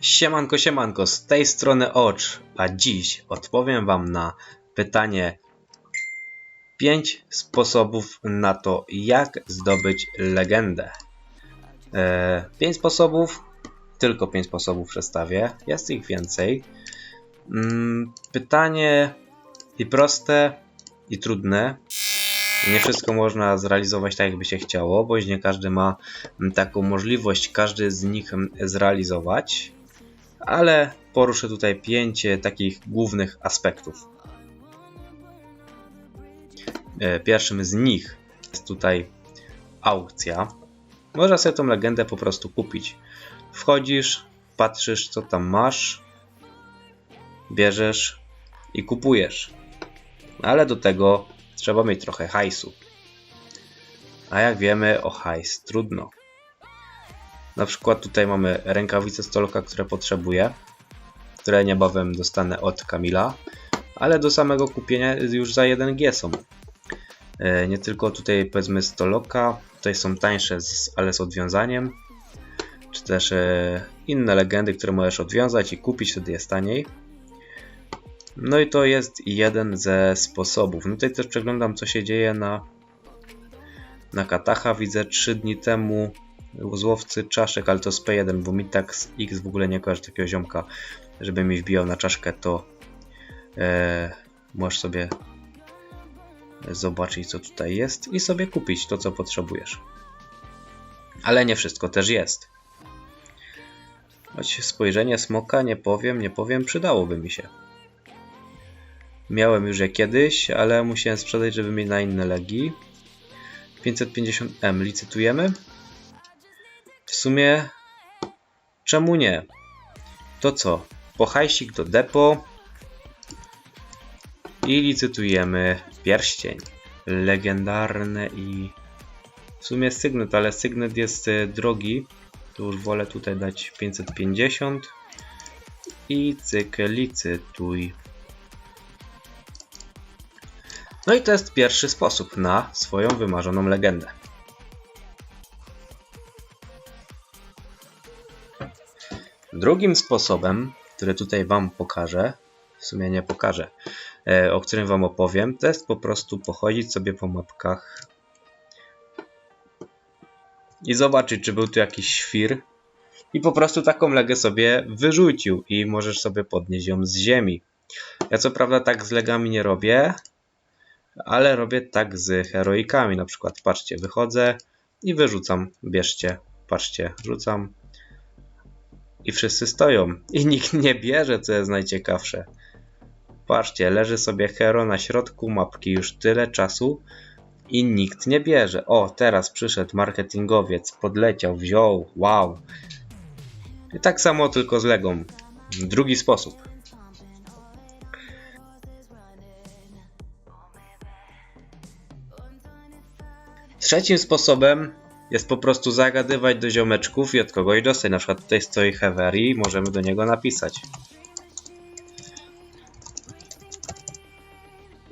Siemanko, siemanko, z tej strony Ocz, a dziś odpowiem Wam na pytanie 5 sposobów na to, jak zdobyć legendę. 5 sposobów, tylko 5 sposobów przedstawię, jest ich więcej. Mm, Pytanie i proste, i trudne. Nie wszystko można zrealizować tak, jakby się chciało, bo nie każdy ma taką możliwość, każdy z nich zrealizować ale poruszę tutaj pięć takich głównych aspektów. E, Pierwszym z nich jest tutaj aukcja. Można sobie tą legendę po prostu kupić. Wchodzisz, patrzysz co tam masz, bierzesz i kupujesz. Ale do tego trzeba mieć trochę hajsu. A jak wiemy, o hajs trudno. Na przykład tutaj mamy rękawice stolka, które potrzebuję, które niebawem dostanę od Kamila, ale do samego kupienia już za 1G są. E, Nie tylko tutaj powiedzmy stoloka, tutaj są tańsze, ale z odwiązaniem, czy też e, inne legendy, które możesz odwiązać i kupić, wtedy jest taniej. No i to jest jeden ze sposobów. No tutaj też przeglądam co się dzieje na, na Katacha. Widzę 3 dni temu złowcy czaszek, ale to z P1, bo mi tak z X w ogóle nie kojarzy takiego ziomka, żeby mi wbijał na czaszkę, to e, możesz sobie zobaczyć co tutaj jest i sobie kupić to co potrzebujesz. Ale nie wszystko też jest. Choć spojrzenie smoka, nie powiem, nie powiem, przydałoby mi się. Miałem już je kiedyś, ale musiałem sprzedać, żeby mieć na inne legi. 550M licytujemy. Sumie, czemu nie? To co? Po hajsik do depo i licytujemy pierścień. Legendarne i w sumie sygnet, ale sygnet jest e, drogi. To już wolę tutaj dać 550 i cyk licytuj. No i to jest pierwszy sposób na swoją wymarzoną legendę. Drugim sposobem, który tutaj Wam pokażę, w sumie nie pokażę, e, o którym Wam opowiem, to jest po prostu pochodzić sobie po mapkach i zobaczyć, czy był tu jakiś świr i po prostu taką legę sobie wyrzucił i możesz sobie podnieść ją z ziemi. Ja co prawda tak z legami nie robię, ale robię tak z heroikami. Na przykład, patrzcie, wychodzę i wyrzucam. Bierzcie, patrzcie, rzucam, i wszyscy stoją. I nikt nie bierze, co jest najciekawsze. Patrzcie, leży sobie hero na środku mapki już tyle czasu i nikt nie bierze. O, teraz przyszedł marketingowiec, podleciał, wziął, wow. I tak samo tylko z Legą. Drugi sposób. Trzecim sposobem jest po prostu zagadywać do ziomeczków i od kogoś dostać. Na przykład tutaj stoi Hevery, możemy do niego napisać.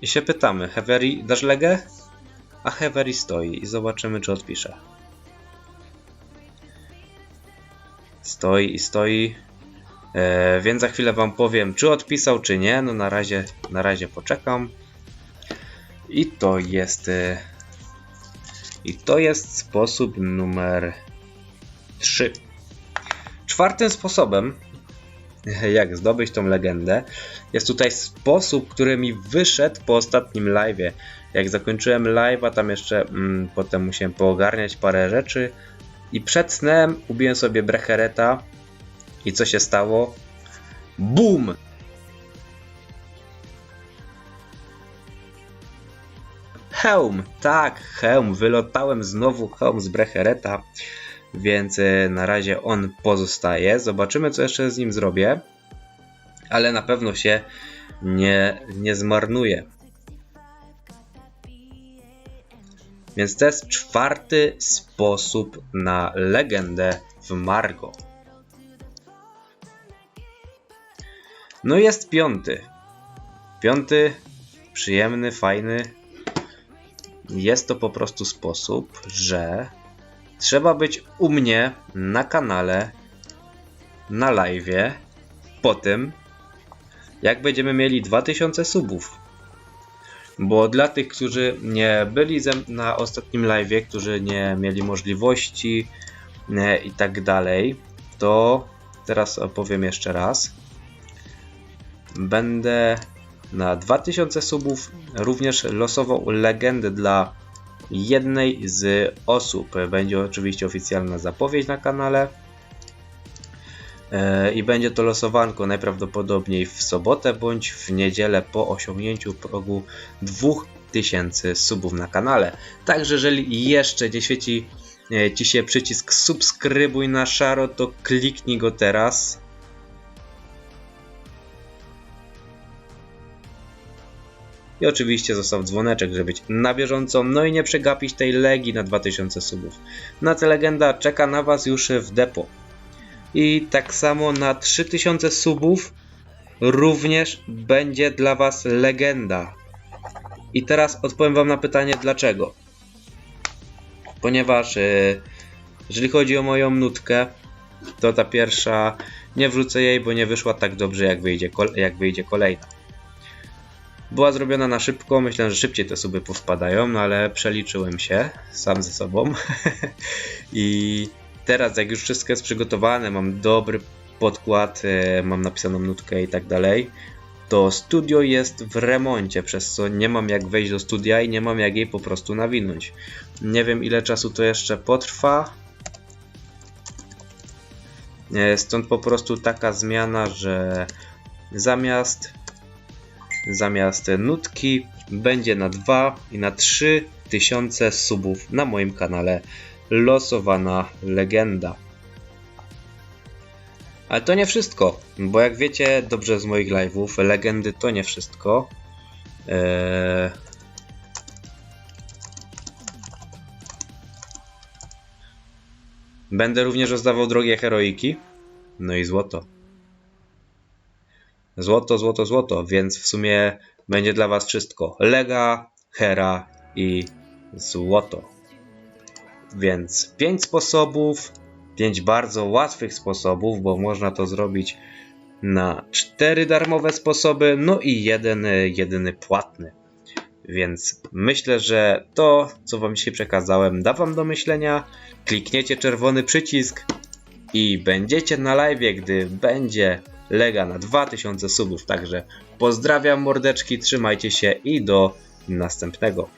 I się pytamy, Hevery, dasz legę? A Hevery stoi i zobaczymy, czy odpisze. Stoi i stoi. E, więc za chwilę wam powiem, czy odpisał, czy nie. No na razie, na razie poczekam. I to jest... E, i to jest sposób numer 3. Czwartym sposobem, jak zdobyć tą legendę, jest tutaj sposób, który mi wyszedł po ostatnim live'ie. Jak zakończyłem live'a, tam jeszcze mm, potem musiałem poogarniać parę rzeczy i przed snem ubiłem sobie brechereta i co się stało? BUM! Hełm, tak, hełm. Wylotałem znowu hełm z Brechereta, więc e, na razie on pozostaje. Zobaczymy, co jeszcze z nim zrobię, ale na pewno się nie, nie zmarnuje. Więc to jest czwarty sposób na legendę w Margo. No i jest piąty. Piąty, przyjemny, fajny, jest to po prostu sposób, że trzeba być u mnie na kanale na live po tym, jak będziemy mieli 2000 subów. Bo dla tych, którzy nie byli na ostatnim live, którzy nie mieli możliwości e, i tak dalej, to teraz opowiem jeszcze raz. Będę na 2000 subów również losował legendę dla jednej z osób. Będzie oczywiście oficjalna zapowiedź na kanale. E, I będzie to losowanko najprawdopodobniej w sobotę bądź w niedzielę po osiągnięciu progu 2000 subów na kanale. Także jeżeli jeszcze nie świeci e, Ci się przycisk subskrybuj na szaro, to kliknij go teraz. I oczywiście zostaw dzwoneczek, żeby być na bieżąco, no i nie przegapić tej legi na 2000 subów. Na tę legenda czeka na Was już w depo. I tak samo na 3000 subów również będzie dla Was legenda. I teraz odpowiem Wam na pytanie dlaczego. Ponieważ yy, jeżeli chodzi o moją nutkę, to ta pierwsza nie wrzucę jej, bo nie wyszła tak dobrze jak wyjdzie, jak wyjdzie kolejna. Była zrobiona na szybko, myślę, że szybciej te suby powpadają, no ale przeliczyłem się sam ze sobą. I teraz jak już wszystko jest przygotowane, mam dobry podkład, e, mam napisaną nutkę i tak dalej, to studio jest w remoncie, przez co nie mam jak wejść do studia i nie mam jak jej po prostu nawinąć. Nie wiem ile czasu to jeszcze potrwa. E, Stąd po prostu taka zmiana, że zamiast zamiast nutki będzie na 2 i na 3 tysiące subów na moim kanale losowana legenda. Ale to nie wszystko, bo jak wiecie dobrze z moich live'ów, legendy to nie wszystko. Eee... Będę również rozdawał drogie heroiki. No i złoto. Złoto, złoto, złoto, więc w sumie będzie dla Was wszystko. Lega, Hera i złoto. Więc 5 sposobów, 5 bardzo łatwych sposobów, bo można to zrobić na 4 darmowe sposoby, no i jeden jedyny płatny. Więc myślę, że to, co Wam dzisiaj przekazałem, da Wam do myślenia. Klikniecie czerwony przycisk i będziecie na live, gdy będzie lega na 2000 subów. Także pozdrawiam mordeczki, trzymajcie się i do następnego.